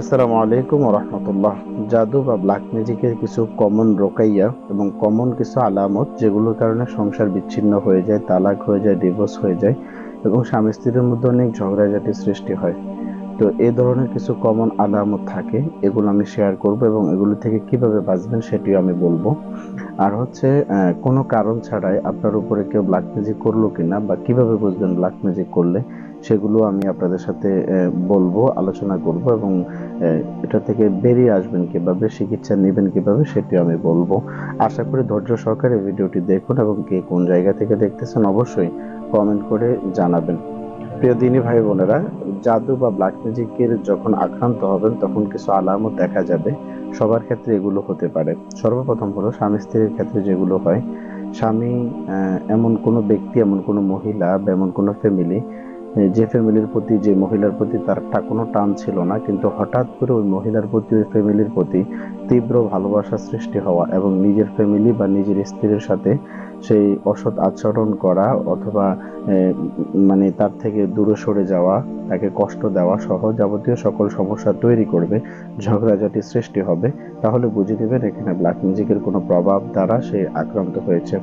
আসসালামু আলাইকুম রহমতুল্লাহ। জাদু বা ব্ল্যাক ম্যাজিকের কিছু কমন রোকাইয়া এবং কমন কিছু আলামত যেগুলোর কারণে সংসার বিচ্ছিন্ন হয়ে যায়, তালাক হয়ে যায় ডিভোর্স হয়ে যায় এবং স্বামী স্ত্রীর মধ্যে অনেক ঝগড়াঝাটি সৃষ্টি হয়। তো এ ধরনের কিছু কমন আলামত থাকে, এগুলো আমি শেয়ার করব এবং এগুলো থেকে কীভাবে বাঁচবেন সেটিও আমি বলব। আর হচ্ছে কোনো কারণ ছাড়াই আপনার উপরে কেউ ব্ল্যাক ম্যাজিক করল কিনা বা কীভাবে বুঝবেন ব্ল্যাক ম্যাজিক করলে, সেগুলো আমি আপনাদের সাথে বলব, আলোচনা করব এবং এটা থেকে বেরিয়ে আসবেন কীভাবে, চিকিৎসা নেবেন কীভাবে সেটিও আমি বলব। আশা করি ধৈর্য সহকারে ভিডিওটি দেখুন এবং কে কোন জায়গা থেকে দেখতেছেন অবশ্যই কমেন্ট করে জানাবেন। প্রিয় দিনী ভাই বোনেরা জাদু বা ব্ল্যাক ম্যাজিকের যখন আক্রান্ত হবেন, তখন কিছু আলামত দেখা যাবে। সবার ক্ষেত্রে এগুলো হতে পারে। সর্বপ্রথম হলো স্বামী স্ত্রীর ক্ষেত্রে যেগুলো হয়, স্বামী এমন কোনো ব্যক্তি, এমন কোনো মহিলা বা এমন কোনো ফ্যামিলি যে ফ্যামিলির প্রতি, যে মহিলার প্রতি তার কোনো টান ছিল না, কিন্তু হঠাৎ করে ওই মহিলার প্রতি, ওই ফ্যামিলির প্রতি তীব্র ভালোবাসা সৃষ্টি হওয়া এবং নিজের ফ্যামিলি বা নিজের স্ত্রীর সাথে সেই অসৎ আচরণ করা অথবা মানে তার থেকে দূরে সরে যাওয়া, তাকে কষ্ট দেওয়া সহ যাবতীয় সকল সমস্যা তৈরি করবে, ঝগড়াঝাটি সৃষ্টি হবে, তাহলে বুঝে নেবেন এখানে ব্ল্যাক মিউজিকের কোনো প্রভাব দ্বারা সে আক্রান্ত হয়েছে।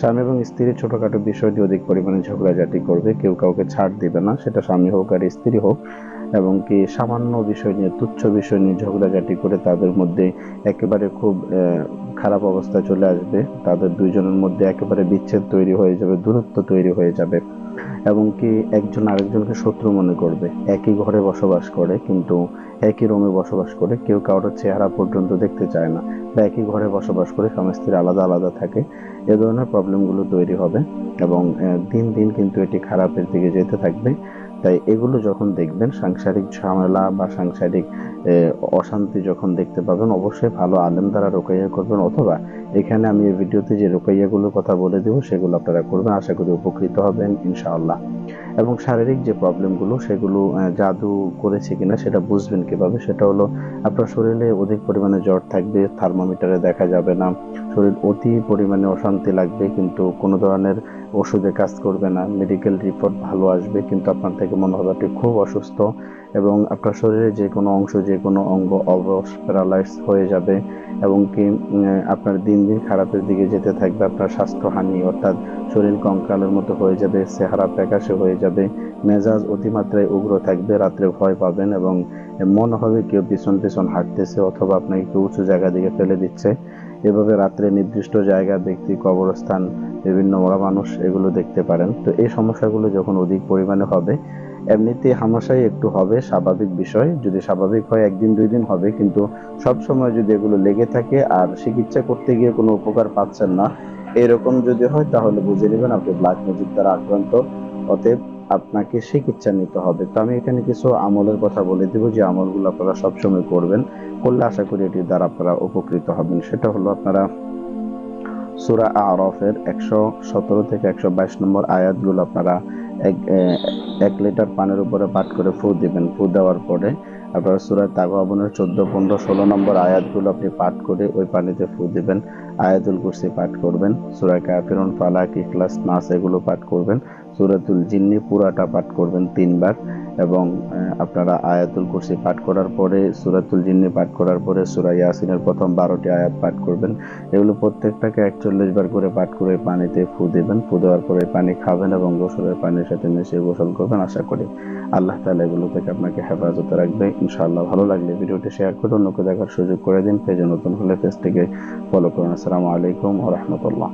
স্বামী এবং স্ত্রী ছোটখাটো বিষয়টি অধিক পরিমাণে ঝগড়াঝাটি করবে, কেউ কাউকে ছাড় দেবে না, সেটা স্বামী হোক আর স্ত্রী হোক, এবং কি সামান্য বিষয় নিয়ে, তুচ্ছ বিষয় নিয়ে ঝগড়াঝাটি করে তাদের মধ্যে একেবারে খুব খারাপ অবস্থায় চলে আসবে, তাদের দুইজনের মধ্যে একেবারে বিচ্ছেদ তৈরি হয়ে যাবে, দূরত্ব তৈরি হয়ে যাবে এবং কি একজন আরেকজনকে শত্রু মনে করবে। একই ঘরে বসবাস করে কিন্তু একই রুমে বসবাস করে কেউ কারোর চেহারা পর্যন্ত দেখতে চায় না বা একই ঘরে বসবাস করে স্বামী স্ত্রী আলাদা আলাদা থাকে, এ ধরনের প্রবলেমগুলো তৈরি হবে এবং দিন দিন কিন্তু এটি খারাপের দিকে যেতে থাকবে। তাই এগুলো যখন দেখবেন, সাংসারিক ঝামেলা বা সাংসারিক অশান্তি যখন দেখতে পাবেন, অবশ্যই ভালো আলেম দ্বারা রোকাইয়া করবেন অথবা এখানে আমি এই ভিডিওতে যে রোকাইয়াগুলোর কথা বলে দেবো, সেগুলো আপনারা করবেন, আশা করি উপকৃত হবেন, ইনশাআল্লাহ। এবং শারীরিক যে প্রবলেমগুলো, সেগুলো জাদু করেছে কিনা সেটা বুঝবেন কীভাবে, সেটা হলো আপনার শরীরে অধিক পরিমাণে জ্বর থাকবে, থার্মোমিটারে দেখা যাবে না শরীর অতি পরিমাণে অশান্তি লাগবে, কিন্তু কোনো ধরনের ওষুধে কাজ করবে না। মেডিকেল রিপোর্ট ভালো আসবে, কিন্তু আপনার থেকে মনে হবে আপনি খুব অসুস্থ এবং আপনার শরীরে যে কোনো অংশ, যে কোনো অঙ্গ অবস প্যারালাইজ হয়ে যাবে এবং কি আপনার দিন দিন খারাপের দিকে যেতে থাকবে, আপনার স্বাস্থ্যহানি অর্থাৎ শরীর কঙ্কালের মতো হয়ে যাবে, চেহারা প্যাকাশে হয়ে যাবে, মেজাজ অতিমাত্রায় উগ্র থাকবে, রাত্রে ভয় পাবেন এবং মনে হবে কেউ পিছন পিছন হাঁটতেছে অথবা আপনাকে কেউ উঁচু জায়গা দিকে ফেলে দিচ্ছে। এভাবে রাত্রে নির্দিষ্ট জায়গা ব্যক্তি, কবরস্থান, বিভিন্ন মরা মানুষ এগুলো দেখতে পারেন। তো এই সমস্যাগুলো যখন অধিক পরিমাণে হবে, এমনিতে হামাশাই একটু হবে, স্বাভাবিক বিষয়। যদি স্বাভাবিক হয়, একদিন, দুই দিন হবে, কিন্তু সব সময় যদি এগুলো লেগে থাকে আর চিকিৎসা করতে গিয়ে কোনো উপকার পাচ্ছেন না, এরকম যদি হয়, তাহলে বুঝে নেবেন আপনি ব্লাড ম্যাজিক দ্বারা আক্রান্ত। অতএব আপনাকে চিকিৎসা নিতে হবে। তো আমি এখানে কিছু আমলের কথা বলে দিব যে আমলগুলো আপনারা সবসময় করবেন। করলে আশা করি এটির দ্বারা আপনারা উপকৃত হবেন। সেটা হলো আপনারা সুরা আরফের একশো সতেরো থেকে একশো বাইশ নম্বর আয়াতগুলো আপনারা এক এক লিটার পানির উপরে পাঠ করে ফু দিবেন। ফু দেওয়ার পরে আপনারা সুরায় তাগাবনের চোদ্দ, পনেরো, ষোলো নম্বর আয়াতগুলো আপনি পাঠ করে ওই পানিতে ফু দিবেন। আয়াতুল কুরসি পাঠ করবেন সুরায় কাফিরুন ফালাক, ইখলাস, নাস এগুলো পাঠ করবেন। সুরাতুল জিন্নি পুরাটা পাঠ করবেন তিনবার এবং আপনারা আয়াতুল কুরসি পাঠ করার পরে, সুরাতুল জিন্নি পাঠ করার পরে সুরা ইয়াসিনের প্রথম বারোটি আয়াত পাঠ করবেন। এগুলো প্রত্যেকটাকে একচল্লিশ বার করে পাঠ করে পানিতে ফু দেবেন। ফু দেওয়ার পরে পানি খাবেন এবং গোসলের পানির সাথে মিশিয়ে গোসল করবেন। আশা করি আল্লাহ তালা এগুলো থেকে আপনাকে হেফাজতে রাখবে। ইনশাআল্লাহ ভালো লাগলে ভিডিওটি শেয়ার করে অন্যকে দেখার সুযোগ করে দিন। পেজে নতুন হলে পেজটিকে ফলো করুন। আসসালামু আলাইকুম ও রহমতুল্লাহ।